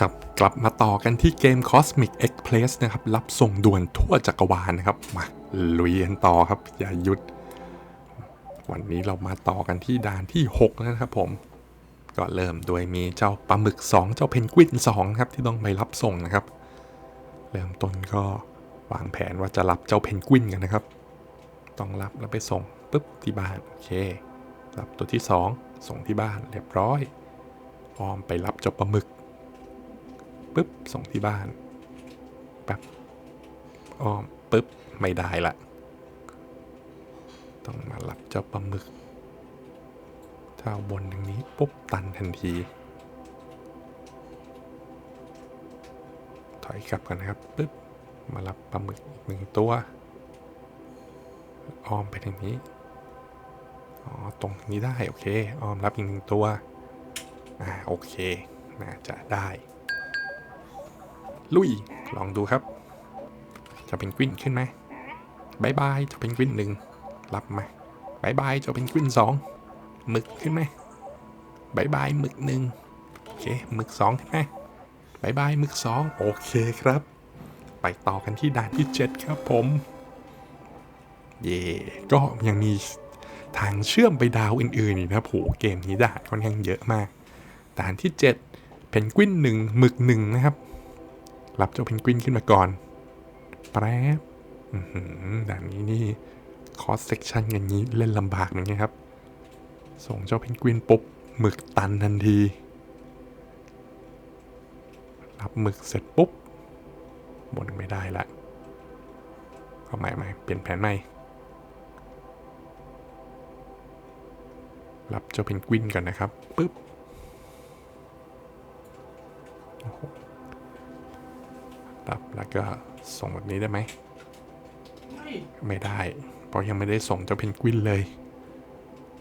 กับกลับมาต่อกันที่เกม Cosmic Express นะครับ รับส่งด่วนทั่วจักรวาลนะครับ มาลุยกันต่อครับ อย่าหยุด วันนี้เรามาต่อกันที่ด่านที่6แล้วนะครับผม ก็เริ่มโดยมีเจ้าปลาหมึก 2 เจ้าเพนกวิน2ครับที่ต้องไปรับส่งนะครับ เริ่มต้นก็วางแผนว่าจะรับเจ้าเพนกวินกันนะครับ ต้องรับแล้วไปส่งปุ๊บที่บ้านโอเค รับตัวที่ 2 ส่งที่บ้านเรียบร้อยออมไปรับเจ้าปลาหมึก ปุ๊บ ส่งที่บ้านแป๊บอ้อมปุ๊บ ไม่ได้ละ ต้องมารับเจ้าปลาหมึก ถ้าเอาบนอย่างนี้ปุ๊บตันทันที ถอยกลับกันนะครับปุ๊บ มารับปลาหมึกอีกหนึ่งตัว อ้อมไปทางนี้ อ๋อ ตรงนี้ได้ โอเค อ้อมรับอีกหนึ่งตัว อ่า โอเค น่าจะได้ ลุย ลองดูครับ จะเป็นกวินขึ้นไหมบายบายจะเป็นกวินหนึ่งรับมาบายบายจะเป็นกวินสองหมึกขึ้นไหมบายบายหมึกหนึ่งโอเคหมึกสองขึ้นไหมบายบายหมึกสองโอเคครับ ไปต่อกันที่ด่านที่7ครับผม เย่ก็ยังมีทางเชื่อมไปดาวอื่นๆอีกนะโหเกมนี้ด่านค่อนข้างเยอะมาก ด่านที่ 7 เพนกวินหนึ่งหมึกหนึ่งนะครับ รับเจ้าเพนกวินขึ้นมาก่อน แป๊บอื้อหือด่านนี้นี่คอสเซ c ชันอย่างนี้เล่นลำบากเหมือนกันครับ ส่งเจ้าเพนกวินปุ๊บหมึกตันทันที รับหมึกเสร็จปุ๊บบนไม่ได้ละก็ใหม่ใหม่เปลี่ยนแผนใหม่ รับเจ้าเพนกวินก่อนนะครับปุ๊บโอ้โห รับแล้วก็ส่งแบบนี้ได้ไหม ไม่ได้ เพราะยังไม่ได้ส่งเจ้าเพนกวินเลย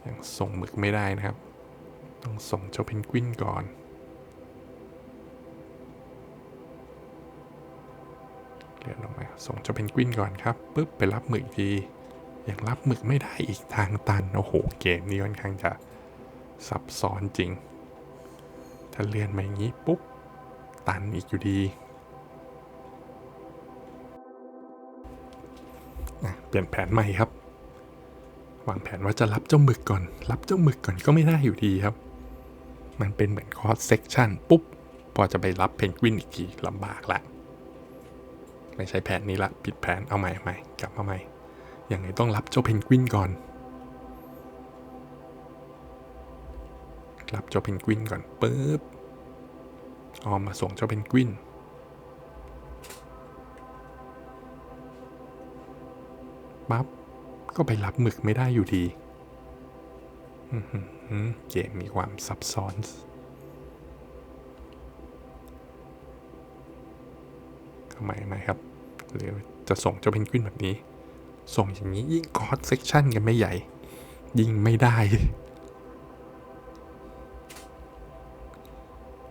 ยังส่งหมึกไม่ได้นะครับ ต้องส่งเจ้าเพนกวินก่อน เลื่อนลงมาส่งเจ้าเพนกวินก่อนครับปุ๊บไปรับหมึกอีกที ยังรับหมึกไม่ได้อีกทางตัน โอ้โห เกมนี้ค่อนข้างจะซับซ้อนจริง ถ้าเลื่อนมาอย่างนี้ปุ๊บ ตันอีกอยู่ดี ลี่ยนแผนใหม่ครับ วางแผนว่าจะรับเจ้าหมึกก่อน รับเจ้าหมึกก่อนก็ไม่ได้อยู่ดีครับ มันเป็นเหมือนคอร์สเซกชันปุ๊บ พอจะไปรับเพนกวินอีกทีลำบากละ ไม่ใช่แผนนี้ละผิดแผนเอาใหม่ใหม่กลับมาใหม่อย่างไรต้องรับเจ้าเพนกวินก่อน รับเจ้าเพนกวินก่อนปึ๊บออมมาส่งเจ้าเพนกวิน ปั๊บก็ไปรับหมึกไม่ได้อยู่ดี เกมมีความซับซ้อน ทำไมไหมครับ หรือจะส่งเจ้าเพนกวินแบบนี้ ส่งอย่างนี้ยิ่งคอร์สเซกชันกันไม่ใหญ่ ยิ่งไม่ได้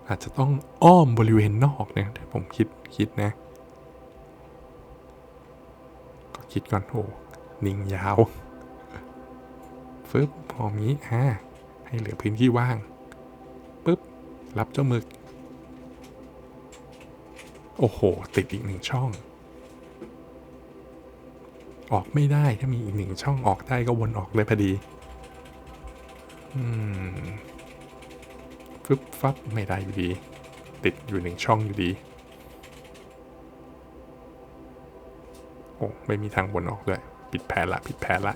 อาจจะต้องอ้อมบริเวณนอกนะถ้าผมคิดคิดนะ ก็คิดก่อนโอ้ นิ่งยาวฟึบพอมีอ่าให้เหลือพื้นที่ว่างปึ๊บรับเจ้าหมึก โอ้โห ติดอีกหนึ่งช่อง ออกไม่ได้ถ้ามีอีกหนึ่งช่องออกได้ก็วนออกเลยพอดี อืมฟึบฟับไม่ได้อยู่ดี ติดอยู่หนึ่งช่องอยู่ดี โอ้ ไม่มีทางวนออกด้วย ปิดแผนละปิดแผนละ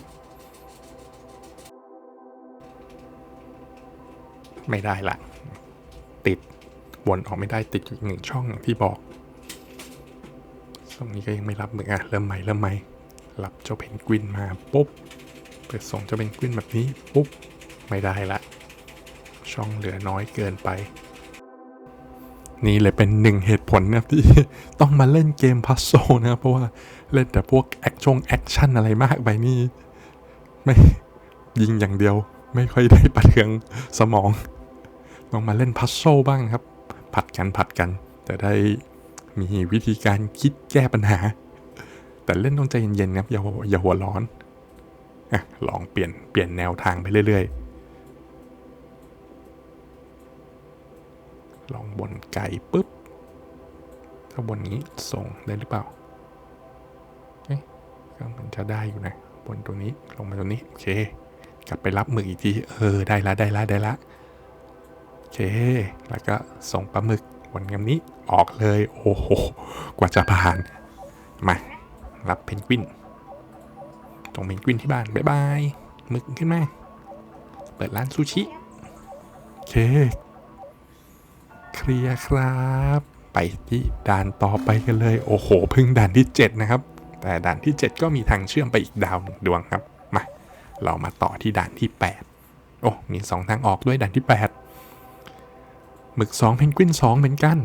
ไม่ได้ละ ติดวนออกไม่ได้ติดอยู่อีกหนึ่งช่องอย่างที่บอกช่องนี้ก็ยังไม่รับเหมือนกันเริ่มใหม่เริ่มใหม่รับเจ้าเพนกวินมาปุ๊บไปส่งเจ้าเพนกวินแบบนี้ปุ๊บไม่ได้ละ ช่องเหลือน้อยเกินไปนี่เลยเป็นหนึ่งเหตุผลนะที่ต้องมาเล่นเกมพัซโซนะครับเพราะว่า เล่นแต่พวกแอคชงแอคชั่นอะไรมากไปนี่ไม่ยิงอย่างเดียว ไม่ค่อยได้ประเทืองสมองต้องมาเล่นพัซโซบ้างครับ ผัดกันผัดกัน จะได้มีวิธีการคิดแก้ปัญหา แต่เล่นต้องใจเย็นๆครับอย่าหัวอย่าหัวร้อนอลองเปลี่ยนเปลี่ยนแนวทางไปเรื่อยๆ ลองบนไก่ปุ๊บข้าบนนี้ส่งได้หรือเปล่า ก็มันจะได้อยู่นะ บนตรงนี้ลงมาตรงนี้ โอเค กลับไปรับหมึกอีกที เออ ได้ละได้ละได้ละ โอเค แล้วก็ส่งปลาหมึกบนกำนี้ออกเลย โอ้โห กว่าจะผ่าน มา รับเพนกวิน ตรงเพนกวินที่บ้าน บ๊ายบายหมึกขึ้นมา เปิดร้านซูชิ โอเค เคลียร์ครับ ไปที่ด่านต่อไปกันเลย โอ้โหเพึ่งด่านที่ 7 นะครับ แต่ด่านที่ 7 ก็มีทางเชื่อมไปอีกดาวหนึ่งดวงครับ มา เรามาต่อที่ด่านที่ 8 โอ้ มี 2 ทางออกด้วยด่านที่ 8 หมึก2เพนกวิน2เหมือนกัน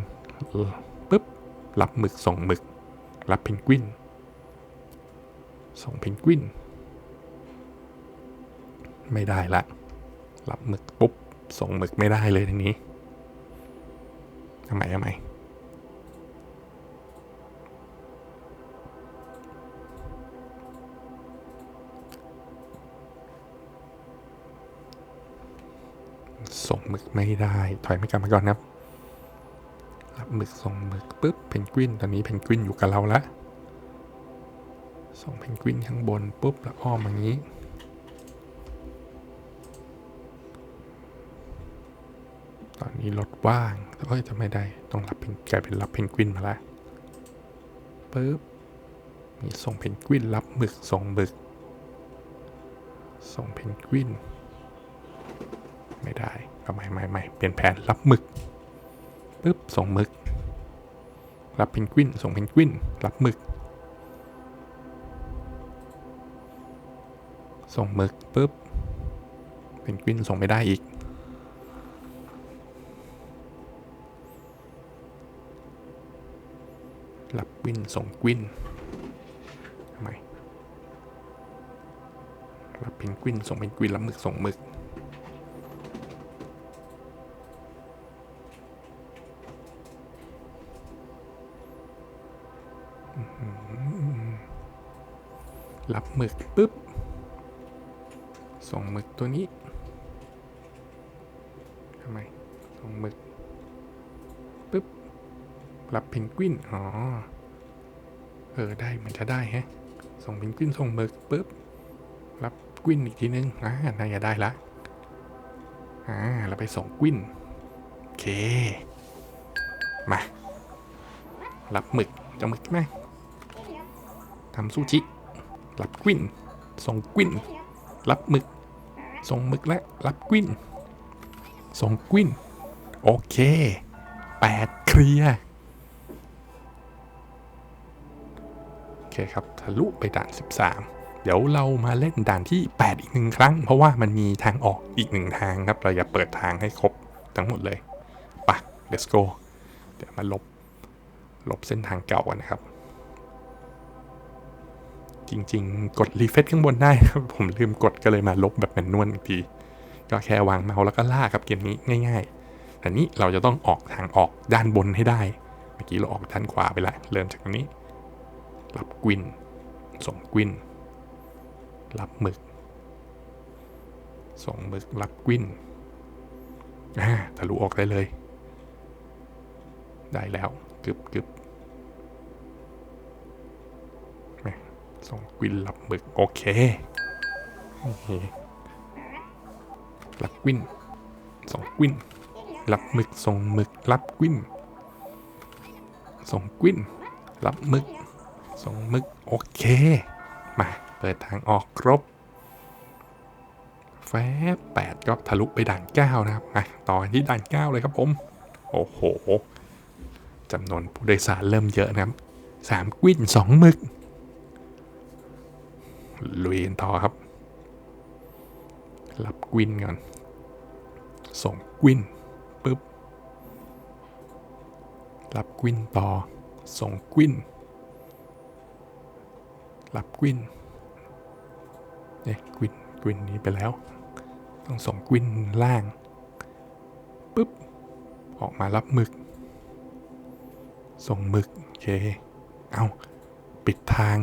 ปึ๊บ รับหมึกส่งหมึก รับเพนกวิน ส่งเพนกวิน ไม่ได้ละ รับหมึกปุ๊บ ส่งหมึกไม่ได้เลยทีนี้ทำไมทำไม ส่งหมึกไม่ได้ ถอยไม่กลับมาก่อนครับ รับหมึกส่งหมึกปุ๊บเพนกวินตอนนี้เพนกวินอยู่กับเราละส่งเพนกวินข้างบนปุ๊บแล้วอ้อมอย่างนี้ตอนนี้รถว่างแล้วก็จะไม่ได้ต้องรับเพนกลายเป็นรับเพนกวินมาแล้วปุ๊บมีส่งเพนกวินรับหมึกส่งหมึก ส่งเพนกวิน ไม่ได้ก็ไม่ไม่ไม่เปลี่ยนแผนรับหมึกปุ๊บส่งหมึก รับเพนกวินส่งเพนกวินรับหมึก ส่งหมึกปุ๊บเพนกวินส่งไม่ได้อีก รับวินส่งกวินทำไมรับเพนกวินส่งเพนกวินรับหมึกส่งหมึก รับหมึกปุ๊บ ส่งหมึกตัวนี้ทำไม ส่งหมึกปุ๊บ รับเพนกวิน อ๋อ เออ ได้มันจะได้แฮะ ส่งเพนกวิน ส่งหมึกปุ๊บ รับกวินอีกทีนึง อ่าน่าจะได้ละ อ่า เราไปส่งกวิน โอเค มา รับหมึกจะหมึกไหม ทำซูชิ รับกวินส่งกวิน รับหมึก ส่งหมึกและรับกวิน ส่งกวิน โอเคแปดเคลียร์โอเคครับทะลุไปด่าน 13 เดี๋ยวเรามาเล่นด่านที่ 8 อีกหนึ่งครั้ง เพราะว่ามันมีทางออกอีกหนึ่งทางครับ เราอย่าเปิดทางให้ครบทั้งหมดเลยปะ let's go เดี๋ยวมาลบ ลบเส้นทางเก่ากันนะครับ จริง ๆ กดรีเฟซข้างบนได้ครับผมลืมกดก็เลยมาลบแบบแมนนวลอีกทีก็แค่วางเมาส์แล้วก็ลากครับเกมนี้ง่าย ๆ แต่นี้เราจะต้องออกทางออกด้านบนให้ได้ เมื่อกี้เราออกด้านขวาไปแล้วเริ่มจากตรงนี้รับกวิน ส่งกวิน รับหมึก ส่งหมึกรับกวินอ่าทะลุออกได้เลย ได้แล้วกึบกึบ ส่งกวินรับหมึก โอเครับกวินส่งกวินรับหมึกส่งหมึกรับกวินส่งกวินรับหมึกส่งหมึก โอเค มา เปิดทางออกครบแฟบแปดก็ทะลุไปด่านเก้านะครับมาต่อนที่ด่านเก้าเลยครับผม โอ้โหจำนวนผู้โดยสารเริ่มเยอะนะครับสามกวินสองหมึก ลุยกันต่อครับ รับกวินก่อน ส่งกวินปุ๊บ รับกวินต่อ ส่งกวิน รับกวินเนี่ยกวินกวินนี้ไปแล้ว ต้องส่งกวินล่างปุ๊บ ออกมารับหมึก ส่งหมึกโอเค เอาปิดทาง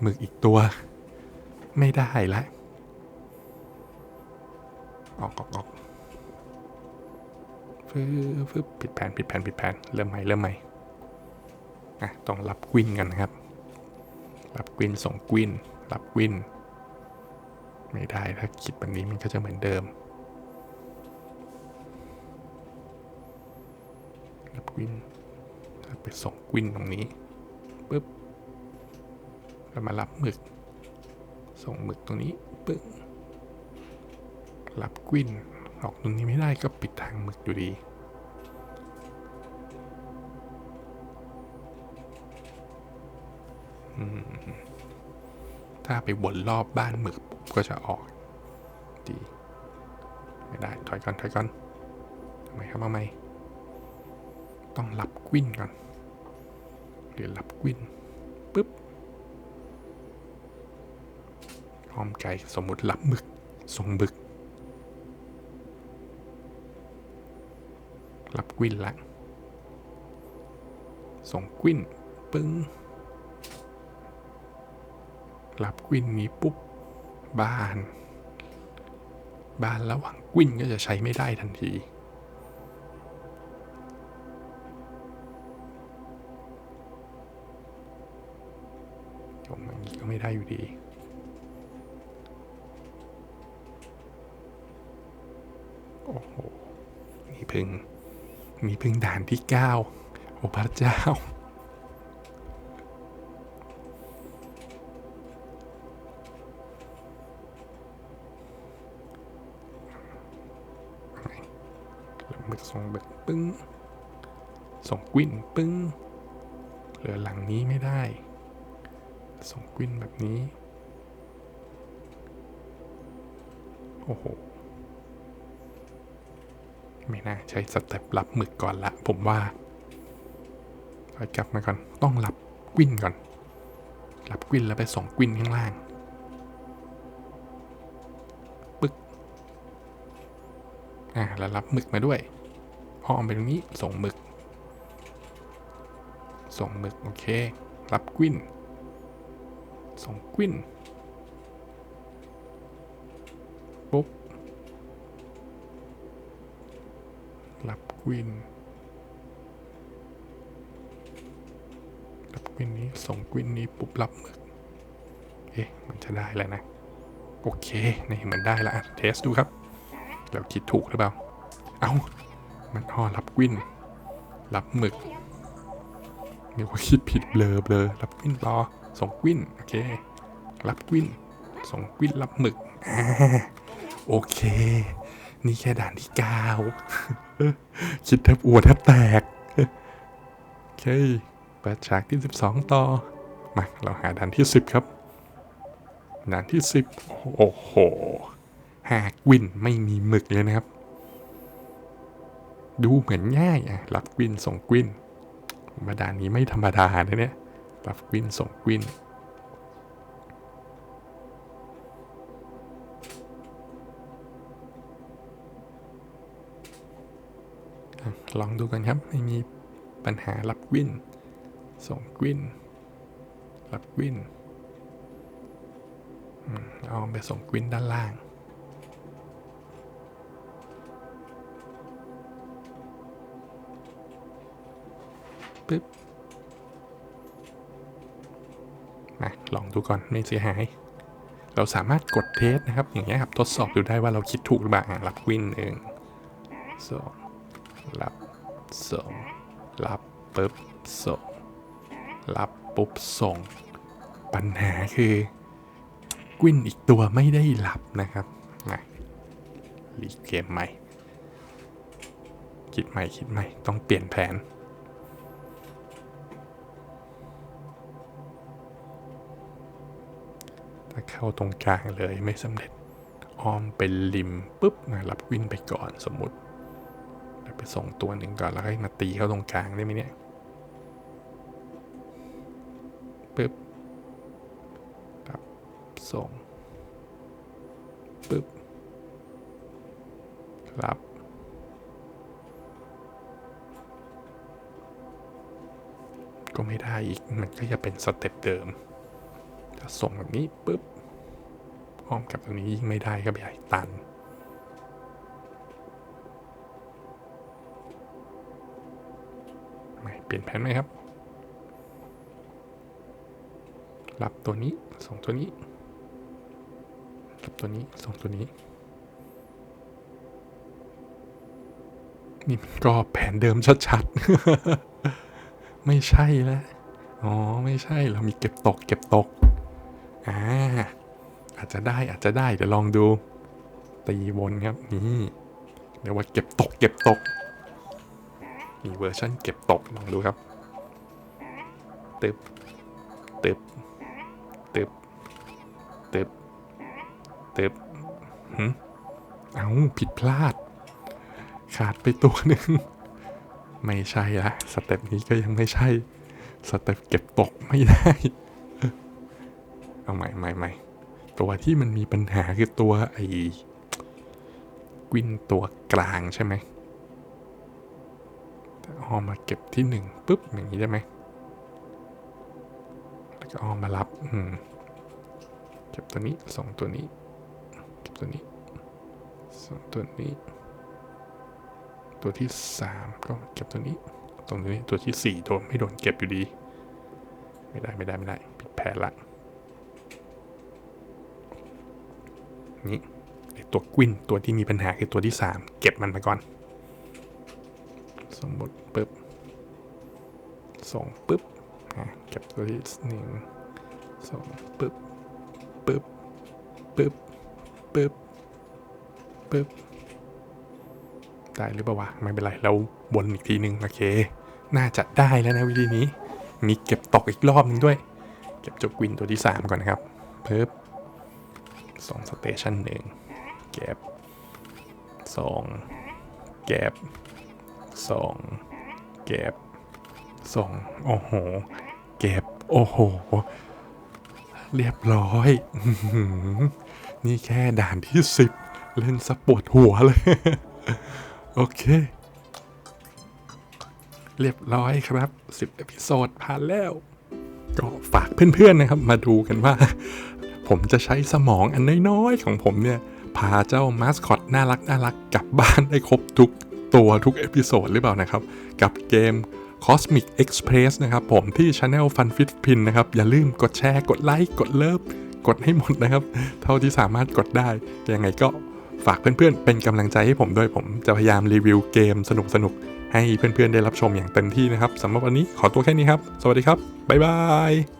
หมึกอีกตัว ไม่ได้ละออกออกออกฟึบฟึบผิดแผนผิดแผนผิดแผนเริ่มใหม่เริ่มใหม่อะต้องรับกวินกันนะครับ รับกวินส่งกวิน รับกวิน ไม่ได้ถ้าคิดแบบนี้มันก็จะเหมือนเดิม รับกวินไปส่งกวินตรงนี้ปุ๊บแล้วมารับหมึก ส่งหมึกตรงนี้ปึ๊บรับกวินออกตรงนี้ไม่ได้ก็ปิดทางหมึกอยู่ดีถ้าไปวนรอบบ้านหมึกก็จะออก ดี ไม่ได้ถอยก่อนถอยก่อนทำไมครับทำไมต้องรับกวินก่อน เดี๋ยวรับกวินปุ๊บ อ้อมไก่สมมุติรับหมึกส่งหมึกรับกวินละส่งกวินปึ้งรับกวินนี้ปุ๊บบาน บานระหว่างกวินก็จะใช้ไม่ได้ทันทีจมอย่างนี้ก็ไม่ได้อยู่ดี พึ่งนี่เพึ่งด่านที่เก้าโอ้พระเจ้าแล้วมึกส่งแบึกปึ้ง ส่งกวินปึ้ง เหลือหลังนี้ไม่ได้ ส่งกวินแบบนี้ โอ้โห ไม่น่าใช้สเต็ปรับหมึกก่อนละ ผมว่าถอยกลับมาก่อน ต้องรับกวินก่อน รับกวินแล้วไปส่งกวินข้างล่างปึ๊กอ่าแล้วรับหมึกมาด้วยอ้อมไปตรงนี้ส่งหมึก ส่งหมึก โอเค รับกวิน ส่งกวิน วินรับกวินนี้ส่งกวินนี้ปุ๊บรับหมึก เอ๊ะ มันจะได้แล้วนะ โอเค นี่มือนได้ละเทสดูครับเราคิดถูกหรือเปล่า เอา้า มันอ้อรับกวิน รับหมึกนี่ว่าคิดผิดเบลอเบลอรับกวินรอส่งกวิน โอเค รับกวิน ส่งกวินรับหมึกอโอเค นี่แค่ด่านที่เก้า คิดแทบอวดแทบแตก โอเคเปิดฉากที่ 12 ต่อ มา เราหาด่านที่ 10 ครับ ด่านที่ 10 โอ้โห หากวินไม่มีหมึกเลยนะครับ ดูเหมือนง่ายอะรับกวินส่งกวินมาด่านนี้ไม่ธรรมดานะเนี่ยรับกวินส่งกวิน ลองดูกันครับไม่มีปัญหารับวิน ส่งวิน รับวินเอาไปส่งวินด้านล่างปึ๊บมาลองดูก่อนไม่เสียหาย เราสามารถกดเทสนะครับ อย่างเงี้ยครับ ทดสอบดูได้ว่าเราคิดถูกหรือเปล่ารับวินเองสอง รับสองรับปึ๊บส่งรับปุ๊บส่ง ปัญหาคือกวินอีกตัวไม่ได้รับนะครับมารีเกมใหม่ คิดใหม่คิดใหม่ ต้องเปลี่ยนแผนถ้าเข้าตรงกลางเลยไม่สำเร็จอ้อมเป็นริมปุ๊บนะรับวินไปก่อนสมมติ ไปส่งตัวหนึ่งก่อนแล้วค่อยมาตีเข้าตรงกลางได้ไหมเนี่ยปุ๊บครับส่งปุ๊บรับก็ไม่ได้อีก มันก็จะเป็นสเต็ปเดิม ถ้าส่งแบบนี้ปุ๊บอ้อมกลับตรงนี้ยิ่งไม่ได้ก็ใหญ่ตัน เปลี่ยนแผนไหมครับ รับตัวนี้ ส่งตัวนี้ รับตัวนี้ ส่งตัวนี้ นี่มันก็แผนเดิมชัดๆ ไม่ใช่แล้ว อ๋อ ไม่ใช่ เรามีเก็บตก เก็บตก อ่า อาจจะได้ อาจจะได้ เดี๋ยวลองดู ตีวนครับ นี่ เรียกว่าเก็บตก เก็บตก มีเวอร์ชันเก็บตกลองดูครับ ตึบ ตึบ ตึบ ตึบ ตึบหืมเอาผิดพลาด ขาดไปตัวหนึ่ง ไม่ใช่ละสเต็ปนี้ก็ยังไม่ใช่ สเต็ปเก็บตกไม่ได้ เอาใหม่ใหม่ใหม่ตัวที่มันมีปัญหาคือตัวไอ้กวินตัวกลางใช่ไหม เอามาเก็บที่หนึ่งปุ๊บอย่างนี้ได้ไหมแล้วก็เอามารับอืมเก็บตัวนี้ส่งตัวนี้ เก็บตัวนี้ส่งตัวนี้ ตัวที่สามก็เก็บตัวนี้ ตรงนี้ตัวที่สี่โดนไม่โดนเก็บอยู่ดี ไม่ได้ไม่ได้ไม่ได้ผิดแผนละนี่ไอตัวกวินตัวที่มีปัญหาคือตัวที่สามเก็บมันมาก่อน สมมติปึ๊บส่งปึ๊บอะเก็บตัวที่หนึ่งส่งปึ๊บปึ๊บปึ๊บปึ๊บปึ๊บได้หรือเปล่าวะไม่เป็นไรเราวนอีกทีหนึ่งโอเค น่าจะได้แล้วนะวิธีนี้ มีเก็บตกอีกรอบหนึงด้วย เก็บจกวินตัวที่ 3 ก่อนนะครับเพิ่มสองสเตชันหนึ่งเก็บสองเก็บ สองเก็บสองโอ้โห เก็บ โอ้โห เรียบร้อย นี่แค่ด่านที่10เล่นสะปวดหัวเลย โอเค เรียบร้อยครับ10เอพิโซดผ่านแล้ว ก็ฝากเพื่อนๆนะครับ มาดูกันว่า ผมจะใช้สมองอันน้อยๆ ของผมเนี่ย พาเจ้ามาสคอตน่ารักน่ารักกลับบ้านได้ครบทุก ตัวทุกเอพิโซดหรือเปล่านะครับ กับเกม Cosmic Express นะครับ ผมที่ Channel Fun Fit Pin นะครับ อย่าลืมกดแชร์ กดไลค์ กดเลิฟ กดให้หมดนะครับ เท่าที่สามารถกดได้ ยังไงก็ฝากเพื่อนๆ เป็นกำลังใจให้ผมด้วยผมจะพยายามรีวิวเกมสนุกๆ ให้เพื่อนๆ ได้รับชมอย่างเต็มที่นะครับสำหรับวันนี้ขอตัวแค่นี้ครับ สวัสดีครับ บ๊ายบาย